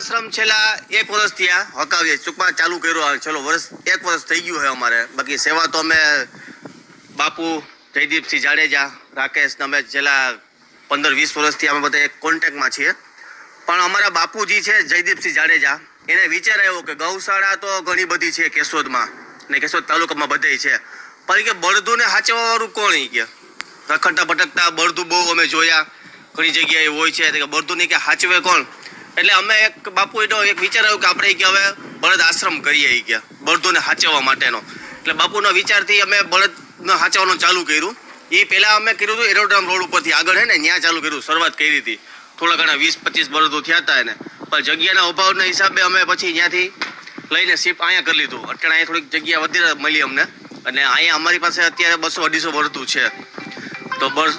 આશ્રમ છેલ્લા એક વર્ષથી આ હકાવીએ ટૂંકમાં ચાલુ કર્યો ચલો વર્ષ. એક વર્ષ થઈ ગયું છે અમારે. બાકી સેવા તો અમે બાપુ જયદીપસિંહ જાડેજા રાકેશ અમે છેલ્લા પંદર વીસ વર્ષથી અમે બધા એક કોન્ટેક્ટમાં છીએ. પણ અમારા બાપુજી છે જયદીપસિંહ જાડેજા, એને વિચાર આવ્યો કે ગૌશાળા તો ઘણી બધી છે કેશોદમાં ને કેશોદ તાલુકામાં બધે છે. પણ કે બળદુને સાચવવાવાળું કોણ કે? રખડતા ભટકતા બળદુ બહુ અમે જોયા. ઘણી જગ્યાએ હોય છે. કે બળદુને કે હાચવે કોણ? એટલે અમે એક બાપુ એનો એક વિચાર આવ્યો કે આપણે કે હવે બળદ આશ્રમ કરીએ એ કે, બળદોને હાચવવા માટેનો. એટલે બાપુના વિચારથી અમે બળદને હાચવવાનું ચાલુ કર્યું. એ પહેલાં અમે કર્યું હતું એરોડ્રામ રોડ ઉપરથી આગળ હે ને ત્યાં ચાલુ કર્યું, શરૂઆત કરી હતી. થોડા ઘણા વીસ, પચીસ બળદો થયા હતા એને. પણ જગ્યાના અભાવના હિસાબે અમે પછી ત્યાંથી લઈને શિફ્ટ અહીંયા કરી લીધું. અત્યારે અહીંયા થોડીક જગ્યા વધારે મળી અમને. અને અહીંયા અમારી પાસે અત્યારે બસો અઢીસો બળતું છે. તો બસ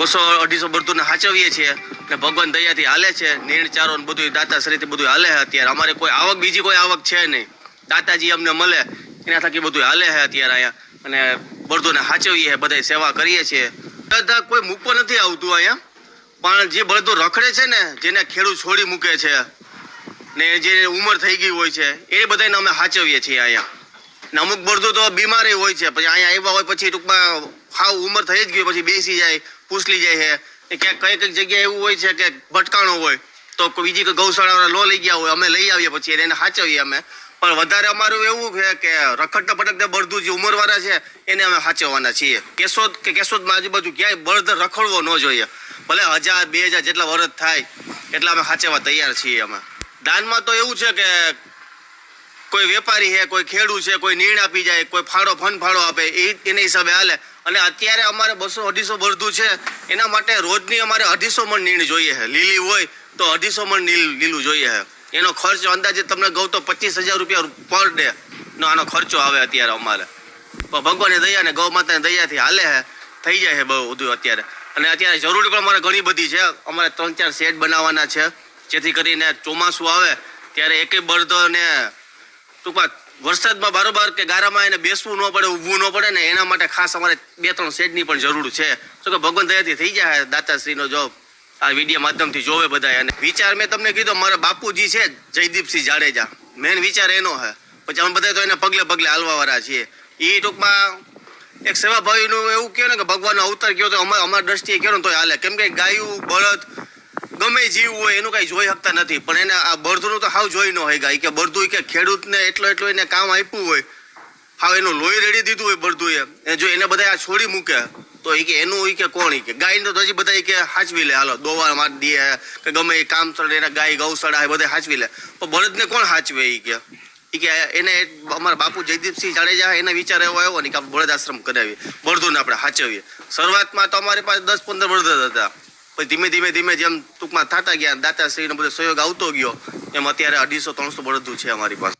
બસો અઢીસો બળદોને હાચવીએ છીએ ને ભગવાન દયાથી હાલે છે નીણ ચારો ને બધું દાતાશ્રીથી બધું હાલે છે અત્યારે. અમારે કોઈ આવક, બીજી કોઈ આવક છે નહીં. દાતાજી અમને મળે, એના થકી બધું હાલે છે અત્યારે અહીંયા. અને બળદોને હાચવીએ બધા સેવા કરીએ છીએ. બધા કોઈ મૂકવા નથી આવતું અહીંયા. પણ જે બળદો રખડે છે ને, જેને ખેડૂત છોડી મૂકે છે ને જે ઉંમર થઈ ગઈ હોય છે, એ બધાને અમે હાચવીએ છીએ અહીંયા. ને અમુક બળદો તો બીમારી હોય છે, પછી અહીંયા આવ્યા હોય, પછી ટૂંકમાં હાવ ઉંમર થઈ જ ગઈ પછી બેસી જાય, પૂછલી જાય છે. ક્યાંક કઈ કઈ જગ્યાએ એવું હોય છે કે ભટકાણો હોય, તો બીજી કોઈ ગૌશાળા લો લઈ ગયા હોય, અમે લઈ આવીએ પછી એને સાચવીએ અમે. પણ વધારે અમારું એવું છે કે રખડતા ભટકતા બળદું જે ઉંમરવાળા છે, એને અમે સાચવવાના છીએ. કેશોદ કે કેશોદમાં આજુબાજુ ક્યાંય બળદ રખડવો ન જોઈએ. ભલે હજાર, બે હજાર જેટલા વર્ષ થાય, એટલા અમે સાચવવા તૈયાર છીએ અમે. દાનમાં તો એવું છે કે કોઈ વેપારી છે, કોઈ ખેડૂત છે, કોઈ નીણ આપી જાય, કોઈ ફાળો ફંડ ફાળો આપે, એ એના હિસાબે હાલે. અને અત્યારે અમારે બસો અઢીસો બળદું છે, એના માટે રોજની અમારે અઢીસો મણ નીણ જોઈએ છે. લીલી હોય તો અઢીસો મણ લીલું જોઈએ છે. એનો ખર્ચ અંદાજે તમને કહું તો પચીસ હજાર રૂપિયા પર ડે નો આનો ખર્ચો આવે અત્યારે અમારે. ભગવાનની દયા ને ગૌ માતાની દયાથી હાલે છે. થઈ જાય છે બહુ બધું અત્યારે. અને અત્યારે જરૂરી પણ અમારે ઘણી બધી છે. અમારે ત્રણ ચાર શેડ બનાવવાના છે. જેથી કરીને ચોમાસું આવે, ત્યારે એકેય બળદોને ટૂંકમાં વરસાદમાં બારોબાર કે ગારામાં એને બેસવું ન પડે, ઊભવું ન પડે ને એના માટે ખાસ અમારે બે ત્રણ શેડની પણ જરૂર છે. શું કે ભગવાન દયાથી થઈ જાય દાતાશ્રીનો જોબ આ વીડિયો માધ્યમથી જોવે બધા અને વિચાર મેં તમને કીધો, મારા બાપુજી છે જયદીપસિંહ જાડેજા. મેન વિચાર એનો છે પછી અમે બધા તો એને પગલે પગલે હાલવાવાળા છીએ. એ ટૂંકમાં એક સેવાભાવીનું એવું કહે ને કે ભગવાનનો અવતાર કયો તો અમારા અમારા દ્રષ્ટિએ કહો ને તો હાલે. કેમ કે ગાયું, બળદ ગમે જીવ હોય એનું કઈ જોઈ શકતા નથી. પણ એને આ બળદુનું તો હાવ જોઈ ન હોય ગાય, કે બળદુ કે ખેડૂતને એટલો એટલો એને કામ આપ્યું હોય, હાવ એનું લોહી રેડી દીધું હોય બળદુએ, એ જો એને બધા આ છોડી મૂકે તો એ કે એનું એ કે કોણ એ કે? ગાય તો હજી બધા એ કે હાચવી લે, હાલો દોવા માર દે, કે ગમે એ કામ ચડે, એને ગાય ગૌસડા બધા હાચવી લે. પણ બળદને કોણ હાચવે એ કે? ઈ કે એને અમારા બાપુ જયદીપસિંહ જાડેજા એના વિચાર એવો આવ્યો ને કે આપણે બળદ આશ્રમ કરાવીએ, બળદોને આપણે હાચવીએ. શરૂઆતમાં તો અમારી પાસે દસ પંદર બળદ હતા. પછી ધીમે ધીમે ધીમે જેમ ટૂંકમાં થતા ગયા દાતાશ્રીનો બધો સહયોગ આવતો ગયો, એમ અત્યારે અઢીસો, ત્રણસો બળદું છે અમારી પાસે.